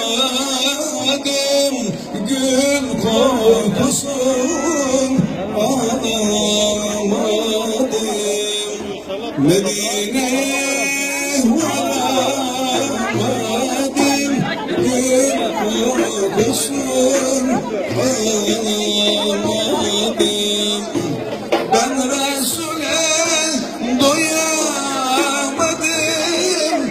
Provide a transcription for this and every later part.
Yaramadım gül kokusun Alamadım Medine'ye Gül kokusun Alamadım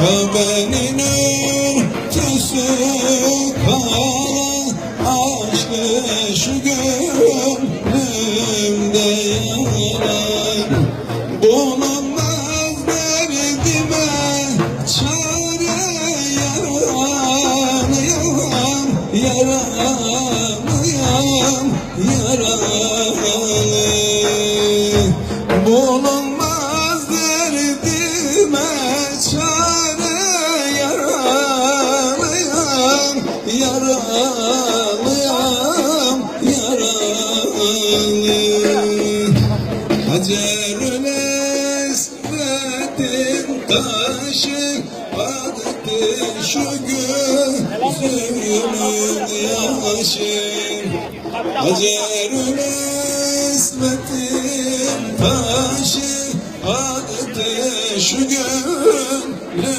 Kabe'nin örtüsü kara Aşkı şu gönlümde yara Bulunmaz derdime çare yaralıyım, yaralıyım, yaralı. Bulunmaz yaralıyım, yaralı. Hacerül Esved'in taşı Baktı şu gözümün yaşı Hacerül Esved'in taşı Baktı şu gönlümün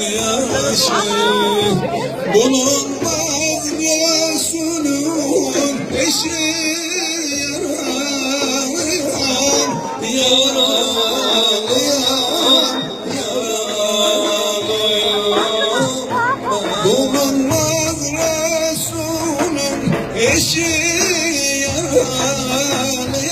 yaşı Bulunmaz Resulün eşi yaran, yaran, yaran, yaran. Bulunmaz Resulün eşi yaran, yaran.